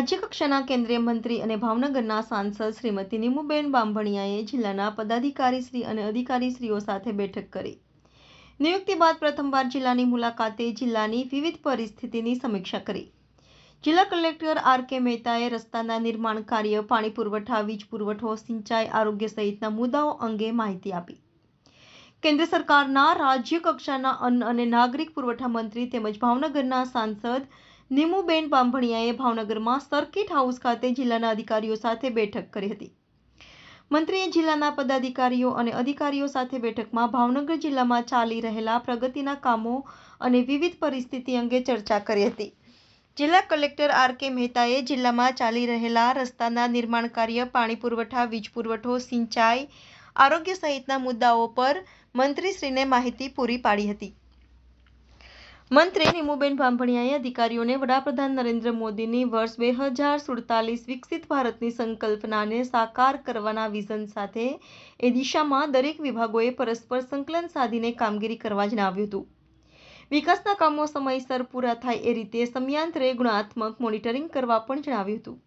રાજ્યકક્ષાના કેન્દ્રીય મંત્રી અને ભાવનગરના સાંસદ શ્રીમતી નીમુબેન બાંભણિયાએ જિલ્લાના પદાધિકારીશ્રી અને અધિકારીશ્રીઓ સાથે બેઠક કરી. નિયુક્તિ બાદ પ્રથમવાર જિલ્લાની મુલાકાતે જિલ્લાની વિવિધ પરિસ્થિતિની સમીક્ષા કરી. જિલ્લા કલેક્ટર આર કે મહેતાએ રસ્તાના નિર્માણ કાર્ય, પાણી પુરવઠા, વીજ પુરવઠો, સિંચાઈ, આરોગ્ય સહિતના મુદ્દાઓ અંગે માહિતી આપી. કેન્દ્ર સરકારના રાજ્ય કક્ષાના અન્ન અને નાગરિક પુરવઠા મંત્રી તેમજ ભાવનગરના સાંસદ નીમુબેન બાંભણિયાએ ભાવનગરમાં સર્કિટ હાઉસ ખાતે જિલ્લાના અધિકારીઓ સાથે બેઠક કરી હતી. મંત્રીએ જિલ્લાના પદાધિકારીઓ અને અધિકારીઓ સાથે બેઠકમાં ભાવનગર જિલ્લામાં ચાલી રહેલા પ્રગતિના કામો અને વિવિધ પરિસ્થિતિ અંગે ચર્ચા કરી હતી. જિલ્લા કલેક્ટર આર કે મહેતાએ જિલ્લામાં ચાલી રહેલા રસ્તાના નિર્માણ કાર્ય, પાણી પુરવઠા, વીજ પુરવઠો, સિંચાઈ, આરોગ્ય સહિતના મુદ્દાઓ પર મંત્રીશ્રીને માહિતી પૂરી પાડી હતી. મંત્રી નીમુબેન ભાંભણિયાએ અધિકારીઓને વડાપ્રધાન નરેન્દ્ર મોદીની વર્ષ બે હજાર સુડતાલીસ વિકસિત ભારતની સંકલ્પનાને સાકાર કરવાના વિઝન સાથે એ દિશામાં દરેક વિભાગોએ પરસ્પર સંકલન સાધીને કામગીરી કરવા જણાવ્યું હતું. વિકાસના કામો સમયસર પૂરા થાય એ રીતે સમયાંતરે ગુણાત્મક મોનિટરિંગ કરવા પણ જણાવ્યું હતું.